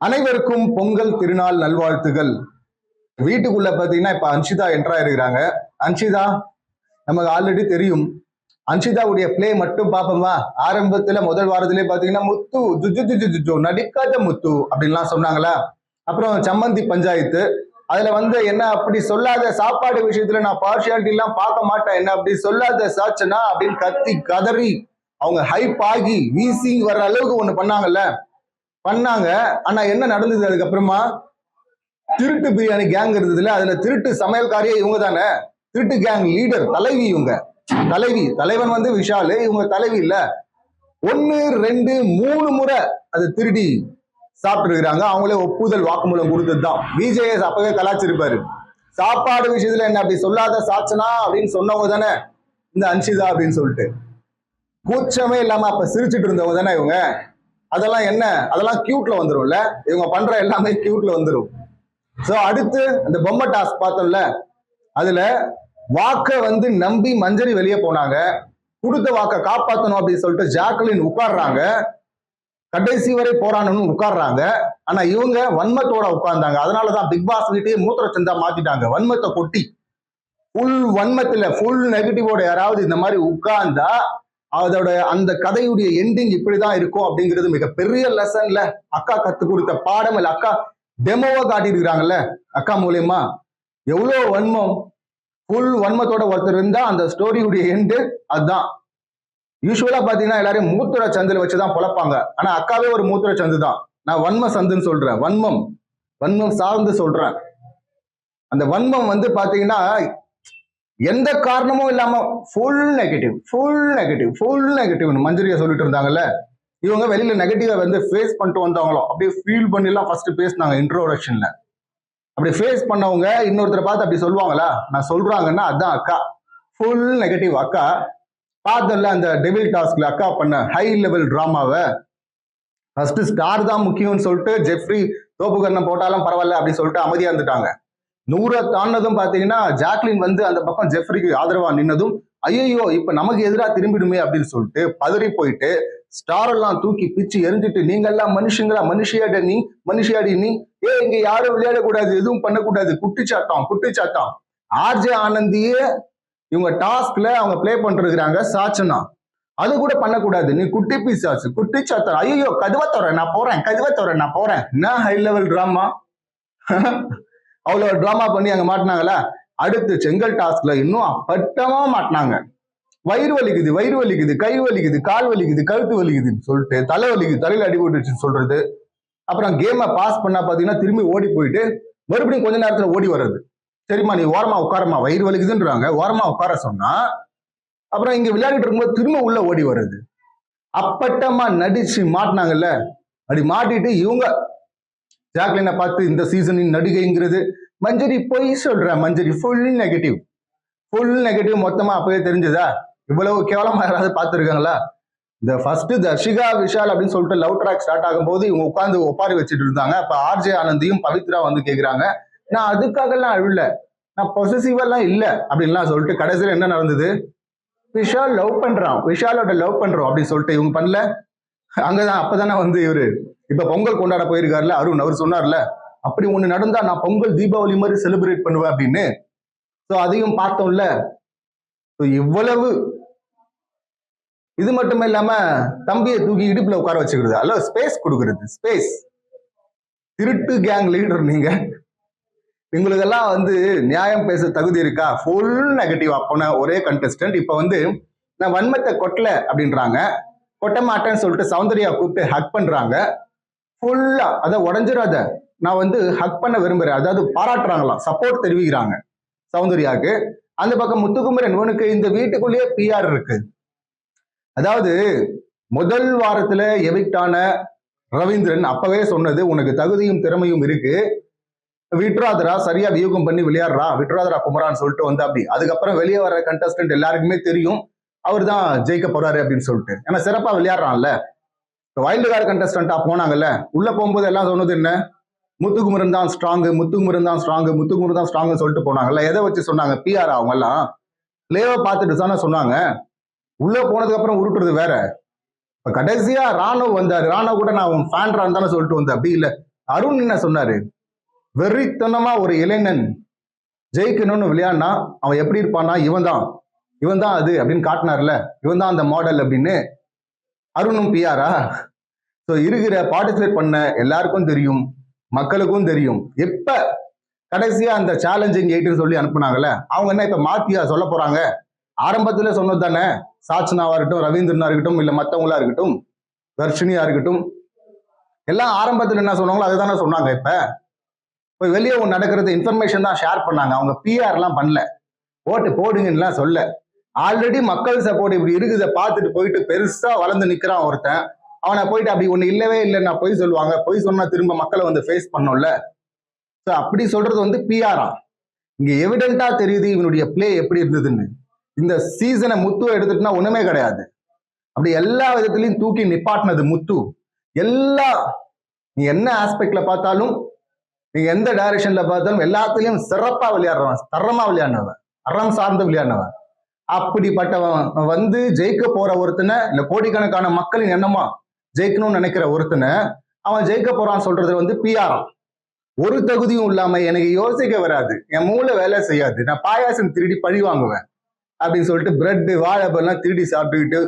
அனைவருக்கும் பொங்கல் திருநாள் நல்வாழ்த்துகள். வீட்டுக்குள்ள பாத்தீங்கன்னா இப்ப அன்ஷிதா என்ட்ரா இருக்கிறாங்க அன்ஷிதா நமக்கு ஆல்ரெடி தெரியும். அன்ஷிதாவுடைய பிளே மட்டும் பார்ப்போமா ஆரம்பத்துல முதல் வாரத்திலே பாத்தீங்கன்னா முத்து ஜுஜு ஜுஜு ஜுஜு நடிக்காத முத்து அப்படின்லாம் சொன்னாங்களா? அப்புறம் சம்மந்தி பஞ்சாயத்து. அதுல வந்து என்ன அப்படி சொல்லாத சாப்பாடு விஷயத்துல நான் பார்ஷியாலிட்டி எல்லாம் பார்க்க மாட்டேன். என்ன அப்படி சொல்லாத சாச்சனா அப்படின்னு கத்தி கதறி அவங்க ஹைப் ஆகி வீசி வர்ற அளவுக்கு ஒண்ணு பண்ணாங்கல்ல. பண்ணாங்க. ஆனா என்ன நடந்தது அதுக்கப்புறமா? திருட்டு பிரியாணி கேங் இருந்ததுல அதுல திருட்டு சமையல்காரியே இவங்க தானே? திருட்டு கேங் லீடர் தலைவி இவங்க. தலைவி தலைவன் வந்து விஷாலு இவங்க தலைவி இல்ல. ஒன்னு ரெண்டு மூணு முறை அது திருடி சாப்பிட்டு இருக்கிறாங்க அவங்களே ஒப்புதல் வாக்குமூலம் கொடுத்தது தான் பிஜேஎஸ் அப்பவே கலாச்சிருப்பாரு. சாப்பாடு விஷயத்துல என்ன அப்படி சொல்லாத சாச்சனா அப்படின்னு சொன்னவங்க தானே? இந்த அன்ஷிதா அப்படின்னு சொல்லிட்டு. கூச்சமே இல்லாம அப்ப சிரிச்சுட்டு இருந்தவங்க தானே இவங்க? அதெல்லாம் என்ன? அதெல்லாம் கியூட்ல வந்துரும்ல. இவங்க பண்ற எல்லாமே கியூட்ல வந்துடும் ஸோ அடுத்து அந்த பொம்மை டாஸ்க் பார்த்தோம்ல. அதுல வாக்கை வந்து நம்பி மஞ்சரி வெளியே போனாங்க. கொடுத்த வாக்கை காப்பாற்றணும் அப்படின்னு சொல்லிட்டு ஜாக்லின் உட்கார்றாங்க. கடைசி வரை போராடணும்னு உட்கார்றாங்க. ஆனா இவங்க வன்மத்தோட உட்கார்ந்தாங்க. அதனாலதான் பிக் பாஸ் வீட்டையே மூத்திர சந்தா மாத்திட்டாங்க. வன்மத்தை கொட்டி. ஃபுல் வன்மத்துல ஃபுல் நெகட்டிவோட யாராவது இந்த மாதிரி உட்கார்ந்தா அதோட அந்த கதையுடைய எண்டிங் இப்படிதான் இருக்கும் அப்படிங்கிறது மிகப்பெரிய லெசன்ல அக்கா கத்து கொடுத்த பாடம் இல்ல அக்கா டெமோவா காட்டியிருக்கிறாங்கல்ல அக்கா மூலியமா. எவ்வளவு வன்மம் ஃபுல் வன்மத்தோட ஒருத்தர் இருந்தா அந்த ஸ்டோரியுடைய எண்டு அதுதான். யூஸ்வலா பாத்தீங்கன்னா எல்லாரையும் மூத்திர சந்தில் வச்சுதான் பொழப்பாங்க. ஆனா அக்காவே ஒரு மூத்திர சந்து தான் நான் வன்ம சந்துன்னு சொல்றேன் வன்மம். வன்மம் சார்ந்து சொல்றேன். அந்த வன்மம் வந்து பாத்தீங்கன்னா எந்த காரணமும் இல்லாம full negative full negative full நெகட்டிவ்னு மஞ்சரியா சொல்லிட்டு இருந்தாங்கல்ல? இவங்க வெளியில நெகட்டிவா வந்து ஃபேஸ் பண்ணிட்டு வந்தவங்களோ அப்படியே ஃபீல் பண்ணிலாம் ஃபர்ஸ்ட் பேசினாங்க இன்ட்ரோடக்ஷன்ல அப்படி ஃபேஸ் பண்ணவங்க இன்னொருத்தரை பார்த்து அப்படி சொல்லுவாங்களா? நான் சொல்றாங்கன்னா அதான் அக்கா. ஃபுல் நெகட்டிவ் அக்கா. பார்த்தல அந்த டெவில் டாஸ்க்ல அக்கா பண்ண ஹை லெவல் டிராமாவை ஃபர்ஸ்ட் ஸ்டார் தான் முக்கியம்னு சொல்லிட்டு ஜெஃப்ரி தோப்புக்கரணம் போட்டாலும் பரவாயில்ல அப்படின்னு சொல்லிட்டு அமைதியா இருந்துட்டாங்க. நூறை தாண்டதும் பாத்தீங்கன்னா ஜாக்லின் வந்து அந்த பக்கம் ஜெஃப்ரிக்கு ஆதரவா நின்னதும் ஐயோ இப்ப நமக்கு எதிராக திரும்பிடுமே அப்படின்னு சொல்லிட்டு பதறி போயிட்டு ஸ்டார் எல்லாம் தூக்கி பிச்சு எரிஞ்சிட்டு நீங்க எல்லாம் மனுஷங்களா? மனுஷியாட நீ? மனுஷியாடி நீ? ஏ இங்க யாரும் விளையாடக்கூடாது எதுவும் பண்ணக்கூடாது. குட்டிச்சாட்டம் குட்டிச்சாட்டம் ஆர்ஜே ஆனந்தியே இவங்க டாஸ்க்ல அவங்க பிளே பண்றாங்க சாச்சனா அது கூட பண்ணக்கூடாது. நீ குட்டி பீசாச்சு குட்டி சாத்தம் ஐயோ கதுவா தோற நான் போறேன் கதுவா தோற நான் போறேன். என்ன ஹை லெவல் டிராமா அவ்வளோ ட்ராமா பண்ணி அங்கே மாட்டினாங்களா அடுத்து செங்கல் டாஸ்க்ல இன்னும் அப்பட்டமா மாட்டினாங்க. வயிறு வலிக்குது வயிறு வலிக்குது கை வலிக்குது கால் வலிக்குது கழுத்து வலிக்குதுன்னு சொல்லிட்டு தலை வலிக்குது தலையில் அடி போட்டுச்சுன்னு சொல்றது. அப்புறம் கேமை பாஸ் பண்ணா பார்த்தீங்கன்னா திரும்பி ஓடி போயிட்டு மறுபடியும் கொஞ்ச நேரத்தில் ஓடி வர்றது. சரிம்மா நீ ஓரமா உட்காரமா வயிறு வலிக்குதுன்றாங்க. ஓரமா உட்கார சொன்னா அப்புறம் இங்க விளையாடிட்டு இருக்கும்போது திரும்ப உள்ள ஓடி வர்றது. அப்பட்டமா நடிச்சு மாட்டினாங்கல்ல? அப்படி மாட்டிட்டு இவங்க ஜாக்லினை பார்த்து இந்த சீசனின் நடிகைங்கிறது மஞ்சரி பொய் சொல்ற Manjari full negative full negative மொத்தமா அப்பவே தெரிஞ்சதா? இவ்வளவு கேவலமா யாராவது பார்த்துருக்காங்களா? இந்த ஃபர்ஸ்ட் தர்ஷிகா விஷால் அப்படின்னு சொல்லிட்டு லவ் ட்ராக் ஸ்டார்ட் ஆகும்போது இவங்க உட்காந்து ஒப்பாரி வச்சுட்டு இருந்தாங்க. அப்ப ஆர்ஜே ஆனந்தியும் பவித்ரா வந்து கேக்குறாங்க. நான் அதுக்காகலாம் அழுல நான் பொசசிவெல்லாம் இல்ல அப்படின்லாம் சொல்லிட்டு கடைசியில் என்ன நடந்தது? விஷால் லவ் பண்றான். விஷாலோட லவ் பண்றோம் அப்படின்னு சொல்லிட்டு இவங்க பண்ணல. அங்கதான் அப்பதானே வந்து இவரு இப்ப பொங்கல் கொண்டாட போயிருக்காருல அருண் அவர் சொன்னார்ல அப்படி ஒண்ணு நடந்தா நான் பொங்கல் தீபாவளி மாதிரி செலிப்ரேட் பண்ணுவேன் அப்படின்னு. ஸோ அதையும் பார்த்தோம்ல. ஸோ இவ்வளவு. இது மட்டும் இல்லாம தம்பியை தூக்கி இடுப்புல உட்கார வச்சுக்கிறது. அல்ல ஸ்பேஸ் கொடுக்கறது ஸ்பேஸ் திருட்டு கேங் லீடர் நீங்க. எங்களுக்கெல்லாம் வந்து நியாயம் பேச தகுதி இருக்கா? ஃபுல் நெகட்டிவ் அப்போன ஒரே கண்டஸ்டன்ட் இப்போ வந்து நான் வன்மத்தை கொட்டல அப்படின்றாங்க. கொட்ட மாட்டேன்னு சொல்லிட்டு சௌந்தர்யா கூப்பிட்டு ஹக் பண்றாங்க. ஃபுல்லா அதை உடஞ்சிடாத. நான் வந்து ஹக் பண்ண விரும்புறேன். அதாவது பாராட்டுறாங்களாம் சப்போர்ட் தெரிவிக்கிறாங்க. சௌந்தர்யாவுக்கு அந்த பக்கம் முத்துக்குமரன் இவனுக்கு இந்த வீட்டுக்குள்ளேயே பிஆர் இருக்கு. அதாவது முதல் வாரத்துல எவிக்டான ரவீந்திரன் அப்பவே சொன்னது உனக்கு தகுதியும் திறமையும் இருக்கு. விட்ராதரா சரியா வியூகம் பண்ணி விளையாடுறா. விட்ராதரா குமரான்னு சொல்லிட்டு வந்து அப்படி அதுக்கப்புறம் வெளியே வர கண்டஸ்டன்ட் எல்லாருக்குமே தெரியும். அவர் தான் ஜெயிக்க போறாரு அப்படின்னு சொல்லிட்டு. ஏன்னா சிறப்பா விளையாடுறான்ல. வைல்டு கார்டு கண்டஸ்டண்டா போனாங்கல்ல உள்ள போகும்போது எல்லாம் சொன்னது என்ன? முத்துக்குமரன் தான் ஸ்ட்ராங்கு முத்துக்குமரன் தான் ஸ்ட்ராங்கு முத்துக்குமரன் தான் ஸ்ட்ராங்கு சொல்லிட்டு போனாங்கல்ல எதை வச்சு சொன்னாங்க? பிஆர் அவங்க எல்லாம்? லேவை பார்த்துட்டு தானே சொன்னாங்க. உள்ள போனதுக்கு அப்புறம் உருட்டுறது வேற. இப்ப கடைசியா ராணுவ வந்தாரு. ராணுவ கூட நான் அவன் ஃபேன் தானே சொல்லிட்டு வந்தேன். அப்படி இல்ல. அருண் என்ன சொன்னாரு? வெறித்தனமா ஒரு இளைஞன் ஜெயிக்கணும்னு விளையாடினா அவன் எப்படி இருப்பான்னா இவன் தான் இவன் தான் அது அப்படின்னு காட்டினார்ல. இவன் தான் அந்த மாடல் அப்படின்னு. அருணும் பிஆரா ஸோ இருக்கிற பார்ட்டிசிபேட் பண்ண எல்லாருக்கும் தெரியும் மக்களுக்கும் தெரியும். எப்ப கடைசியா அந்த சேலஞ்சிங் எயிட்னு சொல்லி அனுப்புனாங்கல்ல அவங்க என்ன இப்ப மாத்தியா சொல்ல போறாங்க? ஆரம்பத்துல சொன்னது தானே சாச்சனாவா இருக்கட்டும் ரவீந்திரனா இருக்கட்டும் இல்ல மத்தவங்களா இருக்கட்டும் தர்ஷினியா இருக்கட்டும் எல்லாம் ஆரம்பத்துல என்ன சொன்னாங்களோ அதுதானே சொன்னாங்க இப்ப. இப்போ வெளியே ஒன்று நடக்கிறது இன்ஃபர்மேஷன் தான் ஷேர் பண்ணாங்க. அவங்க பிஆர்லாம் பண்ணல. ஓட்டு போடுங்கன்னுலாம் சொல்ல. ஆல்ரெடி மக்கள் சப்போர்ட் இப்படி இருக்குதை பார்த்துட்டு போயிட்டு பெருசா வளர்ந்து நிக்கிறான் ஒருத்தன். அவனை போயிட்டு அப்படி ஒண்ணு இல்லவே இல்லைன்னா பொய் சொல்லுவாங்க. பொய் சொன்னா திரும்ப மக்களை வந்து ஃபேஸ் பண்ணும்ல. ஸோ அப்படி சொல்றது வந்து பிஆரா இங்க எவிடென்ட்டா தெரியுது இவனுடைய பிளே எப்படி இருந்ததுன்னு. இந்த சீசனை முத்து எடுத்துட்டுனா ஒண்ணுமே கிடையாது. அப்படி எல்லா விதத்திலையும் தூக்கி நிப்பாட்டினது முத்து. எல்லா நீ என்ன ஆஸ்பெக்ட்ல பார்த்தாலும் நீங்க எந்த டைரக்ஷன்ல பார்த்தாலும் எல்லாத்துலயும் சிறப்பா விளையாடுறவன் தரமா விளையாடினவன் அறம் சார்ந்து விளையாடினவன். அப்படிப்பட்டவன் வந்து ஜெயிக்க போற ஒருத்தனை இல்ல கோடிக்கணக்கான மக்களின் எண்ணமா ஜெயிக்கணும்னு நினைக்கிற ஒருத்தனை அவன் ஜெயிக்க போறான் சொல்றது வந்து பிஆர் ஒரு தகுதியும் இல்லாம எனக்கு யோசிக்க வராது. என் மூளை வேலை செய்யாது. நான் பாயாசம் திருடி பழி வாங்குவேன். அப்படின்னு சொல்லிட்டு பிரெட் வாழைப்பழம் திருடி சாப்பிட்டுக்கிட்டு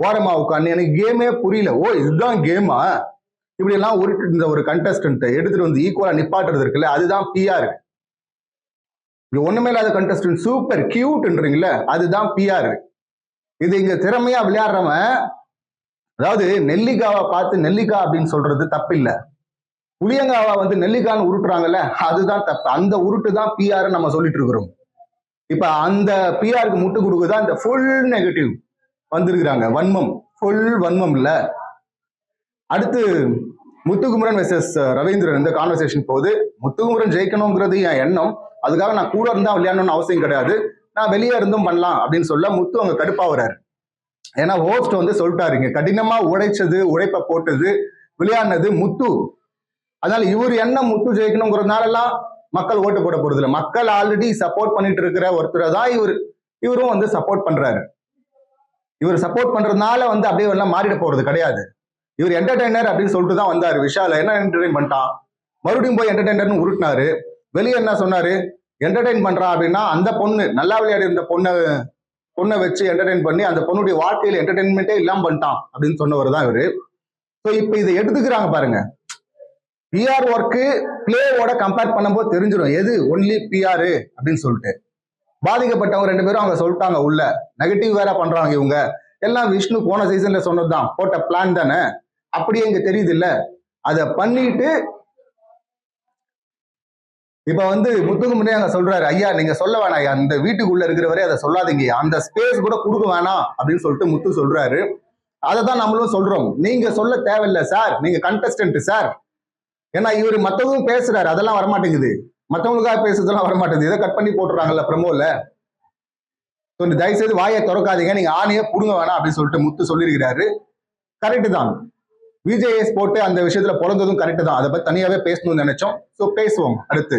ஓரமா உட்காந்து எனக்கு கேமே புரியல. ஓ இதுதான் கேமா இப்படி எல்லாம் உருட்டு இருந்த ஒரு கண்டஸ்டன்ட்டை எடுத்துட்டு வந்து ஈக்குவலா நிப்பாட்டுறது இருக்குல்ல அதுதான் பிஆர் ஒண்ணுமே இல்லாத கண்டஸ்டன்ட் சூப்பர் கியூட்ன்றீங்களே அதுதான் பிஆர் இது இங்க திறமையா விளையாடுறவன் அதாவது நெல்லிக்காவை பார்த்து நெல்லிக்காய் அப்படின்னு சொல்றது தப்பு இல்ல புளியங்காவை வந்து நெல்லிக்கான்னு உருட்டுறாங்கல்ல அதுதான் தப்பு. அந்த உருட்டு தான் பிஆர் நம்ம சொல்லிட்டு இருக்கிறோம். இப்ப அந்த பிஆருக்கு முட்டு கொடுக்குதான் இந்த ஃபுல் நெகட்டிவ் வந்திருக்கிறாங்க. வன்மம். ஃபுல் வன்மம் இல்ல. அடுத்து முத்துகுமரன் வெர்சஸ் ரவீந்திரன். இந்த கான்வர்சேஷன் போது முத்துகுமரன் ஜெயிக்கணுங்கிறது என் எண்ணம். அதுக்காக நான் கூட இருந்தா விளையாடணும்னு அவசியம் கிடையாது. நான் வெளியே இருந்தும் பண்ணலாம் அப்படின்னு சொல்ல முத்து அங்க கடுப்பாகிறாரு ஏன்னா ஹோஸ்ட் வந்து சொல்லிட்டாருங்க கடினமா உழைச்சது உழைப்ப போட்டது விளையாடினது முத்து. அதனால இவர் என்ன முத்து ஜெயிக்கணுங்கிறதுனாலலாம் மக்கள் ஓட்டு போட போறது இல்லை. மக்கள் ஆல்ரெடி சப்போர்ட் பண்ணிட்டு இருக்கிற ஒருத்தரை தான் இவர் இவரும் வந்து சப்போர்ட் பண்றாரு. இவர் சப்போர்ட் பண்றதுனால வந்து அப்படியே எல்லாம் மாறிட போறது கிடையாது. இவர் என்டர்டைனர் அப்படின்னு சொல்லிட்டு தான் வந்தாரு. விஷால என்ன என்டர்டைன் பண்ணிட்டான் மறுபடியும் போய் என்டர்டைனர்னு உருட்டினாரு. வெளியே என்ன சொன்னாரு? என்டர்டைன் பண்றான் அப்படின்னா அந்த பொண்ணு நல்லா விளையாடி இருந்த பொண்ணை பொண்ணை வச்சு என்டர்டைன் பண்ணி அந்த பொண்ணுடைய வாழ்க்கையில என்டர்டைன்மெண்ட்டே இல்லாம பண்ணிட்டான் அப்படின்னு சொன்னவர் தான் இவரு. ஸோ இப்போ இதை எடுத்துக்கிறாங்க பாருங்க. பிஆர் ஒர்க்கு பிளேவோட கம்பேர் பண்ணும்போது தெரிஞ்சிடும். எது? ஒன்லி பிஆர் அப்படின்னு சொல்லிட்டு. பாதிக்கப்பட்டவங்க ரெண்டு பேரும் அவங்க சொல்லிட்டாங்க உள்ள. நெகட்டிவ் வேற பண்றாங்க இவங்க. எல்லாம் விஷ்ணு போன சீசன்ல சொன்னதுதான். போட்ட பிளான் தானே? அப்படியே இங்க தெரியுது இல்ல. அதை பண்ணிட்டு இப்ப வந்து முத்துக்குமரே அங்கே சொல்றாரு ஐயா நீங்க சொல்ல வேணாம் ஐயா. அந்த வீட்டுக்குள்ள இருக்கிறவரே அதை சொல்லாதீங்க அந்த ஸ்பேஸ் கூட கொடுக்க வேணாம் அப்படின்னு சொல்லிட்டு முத்து சொல்றாரு. அதை தான் நம்மளும் சொல்றோம். நீங்க சொல்ல தேவையில்ல சார். நீங்க கண்டஸ்டன்ட் சார். ஏன்னா இவர் மத்தவங்க பேசுறாரு அதெல்லாம் வரமாட்டேங்குது. மத்தவங்களுக்காக பேசுறதெல்லாம் வரமாட்டேங்குது. இதை கட் பண்ணி போட்டுறாங்கல்ல ப்ரமோல ஸோ தயவு செய்து வாயை திறக்காதீங்க. நீங்க ஆணையே புடுங்க வேணாம் அப்படின்னு சொல்லிட்டு முத்து சொல்லியிருக்கிறாரு. கரெக்டு தான். விஜேஎஸ் போட்டு அந்த விஷயத்துல பிறந்ததும் கரெக்டு தான். அதை பத்தி தனியாவே பேசணும்னு நினைச்சோம். ஸோ பேசுவோம். அடுத்து.